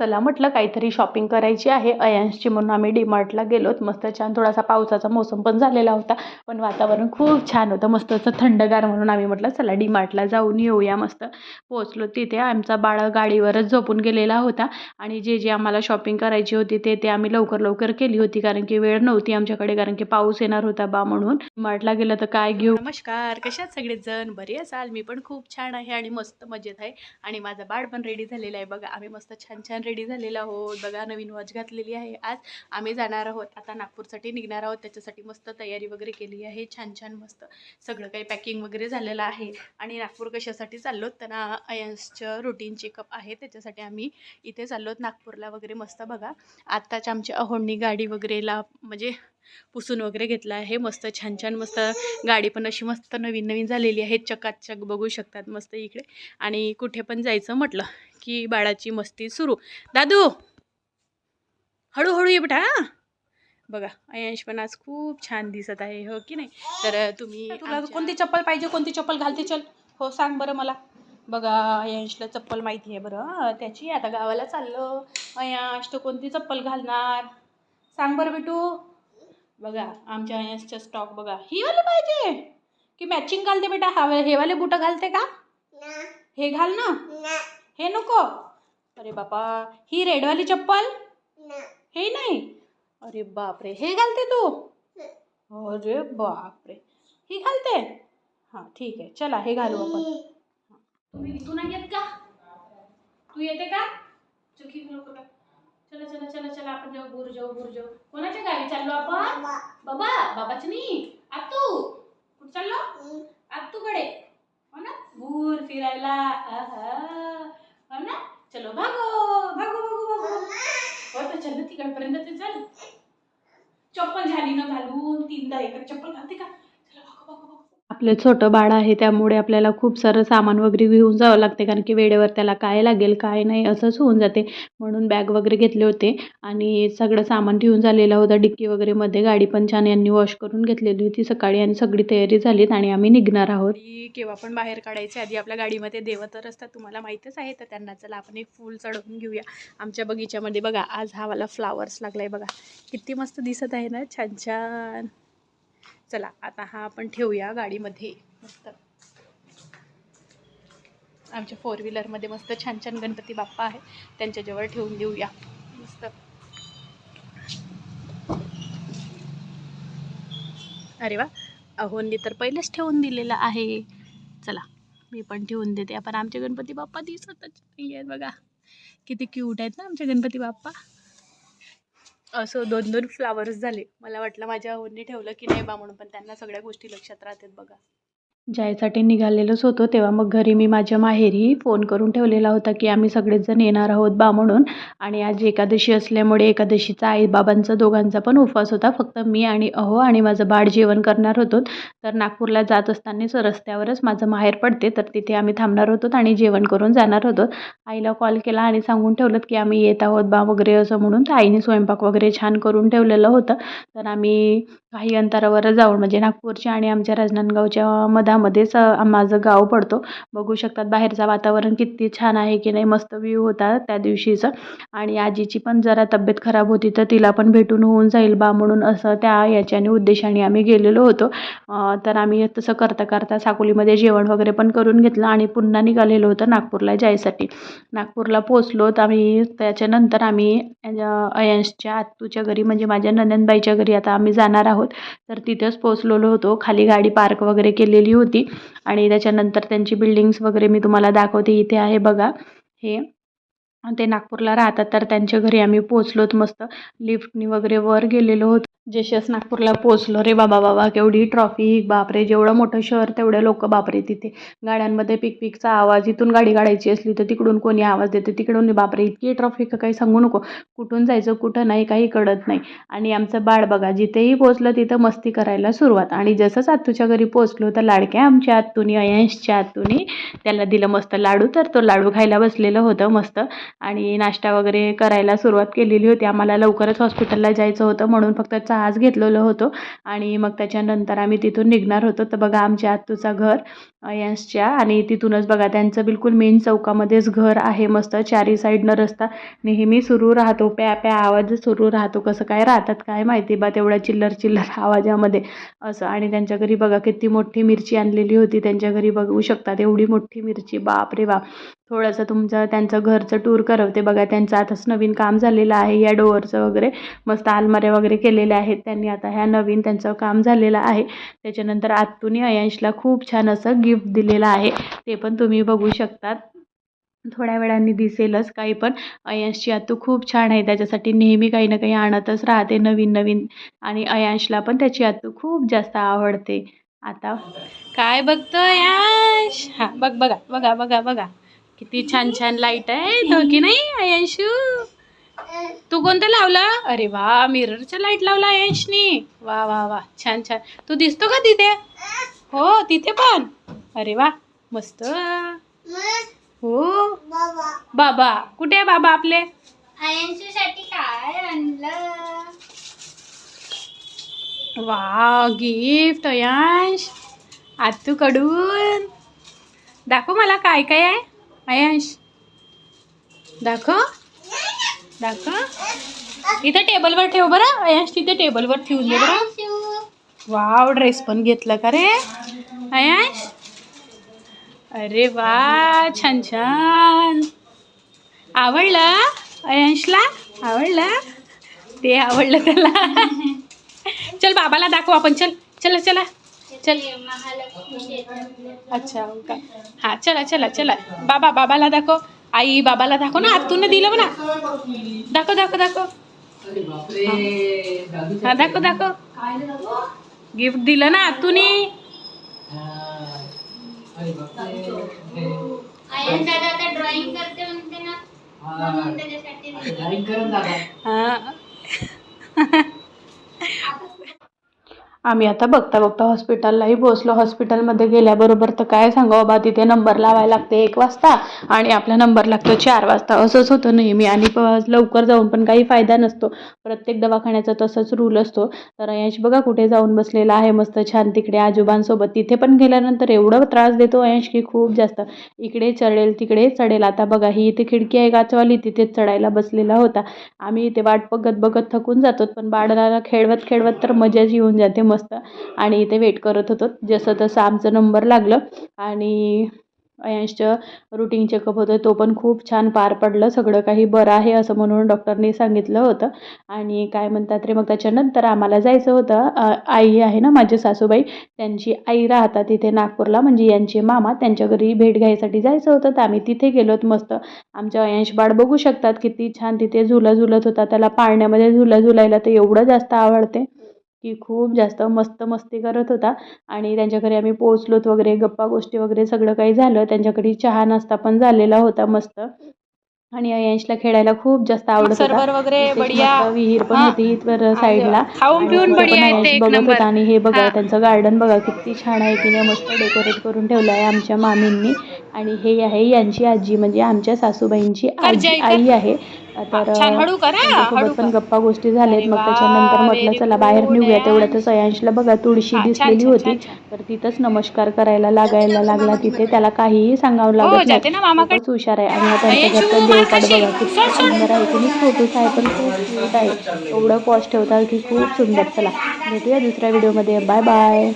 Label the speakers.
Speaker 1: चला म्हटलं काहीतरी शॉपिंग करायची आहे. अयांशची म्हणून आम्ही डीमार्टला गेलोत मस्त छान थोडासा पावसाचा मोसम पण झालेला होता. पण वातावरण खूप छान होतं. मस्त असं थंडगार म्हणून आम्ही म्हटलं चला डीमार्टला जाऊन येऊया. मस्त पोहोचलो तिथे. आमचा बाळ गाडीवरच झोपून गेलेला होता. आणि जे जे आम्हाला शॉपिंग करायची होती ते ते आम्ही लवकर लवकर केली होती. कारण की वेळ नव्हती आमच्याकडे कारण की पाऊस येणार होता बा म्हणून. डीमार्टला गेलं तर काय घेऊ? नमस्कार. कशात सगळेजण? बरे असाल? मी पण खूप छान आहे आणि मस्त मजेत आहे. आणि माझं बाळ पण रेडी झालेलं आहे. बघा आम्ही मस्त छान छान रेडी झालेला आहोत. बघा नवीन वॉच घातलेली आहे. आज आम्ही जाणार आहोत. आता नागपूरसाठी निघणार आहोत. त्याच्यासाठी मस्त तयारी वगैरे केली आहे. छान छान मस्त सगळं काही पॅकिंग वगैरे झालेलं आहे. आणि नागपूर कशासाठी चाललो त्यांना अयन्सचं रुटीन चेकअप आहे. त्याच्यासाठी आम्ही इथे चाललो नागपूरला वगैरे मस्त बघा. आत्ताच आमच्या अहोंनी गाडी वगैरेला म्हणजे पुसून वगैरे घेतला आहे. मस्त छान छान मस्त गाडी पण अशी मस्त नवीन नवीन झालेली आहे. चकाचक बघू शकतात मस्त इकडे. आणि कुठे पण जायचं म्हटलं की बाळाची मस्ती सुरू. दादू! हळूहळू ये बेटा बघा अयांश पण आज खूप छान दिसत आहे हो की नाही? तर तुम्ही
Speaker 2: तुला कोणती चप्पल पाहिजे कोणती चप्पल घालते चल. हो सांग बरं मला. बघा अयांशला चप्पल माहिती आहे बरं. त्याची आता गावाला चाललं. अयांश तो कोणती चप्पल घालणार? सांग बरं बेटू. बघा आमच्या अयांशचा स्टॉक बघा. ही वाली पाहिजे? की मॅचिंग घालते बेटा? हा हे वाले बुटं घालते का? हे घाल ना. हे नको. अरे बापा ही रेडवाली चप्पल? हे नाही. अरे बापरे हे घालते तू? अरे बापरे. ही घालते? हाँ ठीक आहे. चला हे घालू आपण. तुम्ही तू नाही येत का? तू येते का? चल की लोक चला चला चला चला आपण जाऊ बुर जाऊ बुर जाऊ. कोणाच्या गावी चाललो आपण? बाबा. बाबाच नाही आतू. कुठं चाललो? आतूकडे. हो ना? भूर फिरायला. आहा. हो ना? चलो भागो भागो भागो भागो. हो तर चल तिकडपर्यंत ते चल. चप्पल झाली ना घालून तीनदा एकच चप्पल घालते का? चला भागो भागो भागो.
Speaker 1: आपलं छोटं बाळ आहे त्यामुळे आपल्याला खूप सारं सामान वगैरे घेऊन जावं लागते कारण की वेळेवर त्याला काय लागेल काय नाही असंच होऊन जाते. म्हणून बॅग वगैरे घेतले होते आणि सगळं सामान ठेवून झालेलं होतं. डिक्की वगैरेमध्ये गाडी पण छान यांनी वॉश करून घेतलेली होती सकाळी आणि सगळी तयारी झालीत आणि आम्ही निघणार आहोत.
Speaker 2: केव्हा पण बाहेर काढायचे आधी आपल्या गाडीमध्ये देव तर असतात तुम्हाला माहीतच आहे तर त्यांना चला आपण एक फूल चढवून घेऊया. आमच्या बगीच्यामध्ये बघा आज हा मला फ्लावर्स लागलाय बघा. किती मस्त दिसत आहे ना छान छान. चला आता हा आपण ठेवूया गाडीमध्ये. मस्त. आमच्या फोर व्हीलरमध्ये मस्त छान छान गणपती बाप्पा आहे त्यांच्याजवळ ठेवून देऊया. मस्त. अरे वा अहोंनी तर पहिलेच ठेवून दिलेलं आहे. चला मी पण ठेवून देते. आपण आमचे गणपती बाप्पा दिसतच नाही आहेत बघा. किती क्यूट आहेत ना आमचे गणपती बाप्पा. असं दोन दोन फ्लावर्स झाले. मला वाटलं माझ्या ओनने ठेवलं की नाही बा म्हणून पण त्यांना सगळ्या गोष्टी लक्षात राहतात बघा.
Speaker 1: जायसाठी निघालेलोच होतो तेव्हा मग घरी मी माझ्या माहेरी फोन करून ठेवलेला होता की आम्ही सगळेच जण येणार आहोत बा म्हणून. आणि आज एकादशी असल्यामुळे एकादशीचा आईबाबांचा दोघांचा पण उपवास होता. फक्त मी आणि अहो आणि माझं बाळ जेवण करणार होतो. तर नागपूरला जात असतानाच रस्त्यावरच माझं माहेर पडते. तर तिथे आम्ही थांबणार होतो आणि जेवण करून जाणार होतो. आईला कॉल केला आणि सांगून ठेवलं की आम्ही येत आहोत बा वगैरे असं म्हणून. तर आईने स्वयंपाक वगैरे छान करून ठेवलेलं होतं. तर आम्ही काही अंतरावर जाऊन म्हणजे नागपूरच्या आणि आमच्या राजनांदगावच्या मधा अ, माझं गाव पडतो. बघू शकतात बाहेरचं वातावरण किती छान आहे की नाही मस्त व्ह्यू होता त्या दिवशीचं. आणि आजीची पण जरा तब्येत खराब होती तर तिला पण भेटून होऊन जाईल बा म्हणून असं त्या याच्याने उद्देशाने आम्ही गेलेलो होतो. तर आम्ही तसं करता करता साकोलीमध्ये जेवण वगैरे पण करून घेतलं आणि पुन्हा निघालेलो होतं नागपूरला जायसाठी. नागपूरला पोचलो तर आम्ही त्याच्यानंतर आम्ही अ, अयांशच्या आत्तूच्या घरी म्हणजे माझ्या नंदनबाईच्या घरी आता आम्ही जाणार आहोत. तर तिथेच पोचलेलो होतो. खाली गाडी पार्क वगैरे केलेली होती. आणि त्याच्यानंतर त्यांची बिल्डिंग्स वगैरे मी तुम्हाला दाखवते. इथे आहे बघा. हे ते नागपूरला राहतात तर त्यांच्या घरी आम्ही पोचलोत मस्त. लिफ्टनी वगैरे वर गेलेलो होतो. जशाच नागपूरला पोचलो रे बाबा बाबा केवढी ट्रॉफिक बापरे जेवढं मोठं शहर तेवढे लोक बापरे तिथे. गाड्यांमध्ये पिक पिकचा आवाज इथून गाडी काढायची असली तर तिकडून कोणी आवाज देते तिकडून बापरे इतकी ट्रॉफिक काही सांगू नको. कुठून जायचं कुठं नाही काही कळत नाही. आणि आमचं बाळ बघा जिथेही पोचलं तिथं मस्ती करायला सुरुवात. आणि जसंच आत्तूच्या घरी पोचलो तर लाडक्या आमच्या आत्तूनी अयांशच्या आत्तूनी त्याला दिलं मस्त लाडू. तर तो लाडू खायला बसलेलं होतं मस्त. आणि नाश्ता वगैरे करायला सुरुवात केलेली होती. आम्हाला लवकरच हॉस्पिटलला जायचं होतं म्हणून फक्त चहाच घेतलेलं होतं. आणि मग त्याच्यानंतर आम्ही तिथून निघणार होतो. तर बघा आमच्या आत्तूचा घर यांच्या आणि तिथूनच बघा त्यांचं बिलकुल मेन चौकामध्येच घर आहे. मस्त चारी साईडनं रस्ता. नेहमी सुरू राहतो. प्या प्या आवाज सुरू राहतो. कसं काय राहतात काय माहिती बा तेवढ्या चिल्लर चिल्लर आवाजामध्ये. असं. आणि त्यांच्या घरी बघा किती मोठी मिरची आणलेली होती. त्यांच्या घरी बघू शकतात एवढी मोठी मिरची. बाप रे बाप. थोडंसं तुमचं त्यांचं घरचं टूर करवते. बघा त्यांचं आताच नवीन काम झालेलं आहे या डोअरचं वगैरे. मस्त अलमाऱ्या वगैरे केलेल्या आहेत त्यांनी. आता ह्या नवीन त्यांचं काम झालेलं आहे. त्याच्यानंतर आत्तूने अयांशला खूप छान असं गिफ्ट दिलेलं आहे. ते पण तुम्ही बघू शकतात. थोड्या वेळाने दिसेलच काही पण. अयांशची आत्तू खूप छान आहे. त्याच्यासाठी नेहमी काही ना काही आणतच राहते नवीन नवीन. आणि अयांशला पण त्याची आत्तू खूप जास्त आवडते. आता
Speaker 2: काय बघतो अयांश हा बघ बघा बघा बघा बघा. किती छान छान लाइट आहे. तो की नाही अयांशू तू कोणतं लावलं? अरे वा मिररच्या लाइट लावला अयांशनी वा वा वा छान छान. तू दिसतो का तिथे? हो तिथे पण. अरे वा मस्त. हो. बाबा कुठे आहे बाबा आपले?
Speaker 3: आयंशूसाठी काय आणलं?
Speaker 2: वा गिफ्ट अयांश आत्तूकडून दाखव मला काय काय आहे? अयांश दाखव. दाखव. इथं टेबलवर ठेव बरं. आयांश तिथे टेबलवर ठेवून दे बरं. वाव ड्रेस पण घेतलं का रे? अयांश अरे वा छान छान. आवडलं अयांशला आवडलं? ते आवडलं त्याला. चल बाबाला दाखव आपण. चल चला चला. चल
Speaker 3: ते महालक्ष्मी शेतात
Speaker 2: अच्छा हो का हां चला चला चला। बाबा बाबाला दाखव आई बाबाला दाखव ना आतून दिलं म्हणा दाखव दाखव दाखव हा। दाखव दाखव गिफ्ट दिलं ना आतूने
Speaker 3: आयन दादा आता ड्रॉइंग करते म्हणते ना। म्हणून त्याच्यासाठी दिलं.
Speaker 1: आम्ही आता बघता बघता हॉस्पिटललाही पोहोचलो. हॉस्पिटलमध्ये गेल्याबरोबर तर काय सांगावं बा तिथे नंबर लावायला लागते एक वाजता आणि आपला नंबर लागतो चार वाजता. असंच होतं नेहमी आणि प लवकर जाऊन पण काही फायदा नसतो. प्रत्येक दवाखान्याचा तसंच रूल असतो. तर अयांश बघा कुठे जाऊन बसलेला आहे मस्त छान तिकडे आजोबांसोबत. तिथे पण गेल्यानंतर एवढं त्रास देतो अयांश की खूप जास्त. इकडे चढेल तिकडे चढेल. आता बघा ही इथे खिडकी आहे गाचवाली तिथेच चढायला बसलेला होता. आम्ही इथे वाट बघत बघत थकून जातो पण बाळाला खेळवत खेळवत तर मजाच येऊन जाते. मस्त. आणि इथे वेट करत होतो. जसं तसं आमचं नंबर लागलं. आणि अयांशचं रुटीन चेकअप होतं. तो पण खूप छान पार पडलं. सगळं काही बरं आहे असं म्हणून डॉक्टरने सांगितलं होतं. आणि काय म्हणतात रे मग त्याच्यानंतर आम्हाला जायचं होतं. आई आहे ना माझी सासूबाई. त्यांची आई राहतात तिथे नागपूरला. म्हणजे यांचे मामा त्यांच्या घरी भेट घ्यायसाठी जायचं होतं. तर आम्ही तिथे गेलोत मस्त. आमच्या अयांश बाळ बघू शकतात किती छान तिथे झुला झुलत होता. त्याला पाळण्यामध्ये झुला झुलायला तर एवढं जास्त आवडते. की खूप जास्त मस्त मस्ती करत होता. आणि त्यांच्या घरी आम्ही पोहोचलोत वगैरे गप्पा गोष्टी वगैरे सगळं काही झालं. त्यांच्याकडे चहा नाश्ता पण झालेला होता मस्त. आणि अयांशला खेळायला खूप जास्त आवडत होता.
Speaker 2: वगैरे
Speaker 1: विहीर पण. होती इथवर साईडला. बघत होता. आणि हे बघा. त्यांचं गार्डन बघा किती छान आहे तिने मस्त डेकोरेट करून ठेवलं आहे आमच्या मामींनी. आणि हे आहे यांची आजी म्हणजे आमच्या सासूबाईंची आजी. आई आहे. तर
Speaker 2: हळू
Speaker 1: पण. गप्पा गोष्टी झाल्यात. मग त्याच्यानंतर म्हटलं चला बाहेर निघूया. तेवढ्यातच अयांशला बघा तुळशी दिसलेली होती. तर तिथंच नमस्कार करायला लागायला लागला तिथे. त्याला काहीही सांगावं
Speaker 2: हो
Speaker 1: लागत नाही. हुशार आहे. आणि आता त्यांच्या घरचं
Speaker 2: खाशील.
Speaker 1: बघा किती. सुंदर आहे. तुम्ही छोटूच आहे पण खूप क्यूट आहे एवढं पॉश ठेवतात की खूप सुंदर. चला भेटूया दुसऱ्या व्हिडिओमध्ये बाय बाय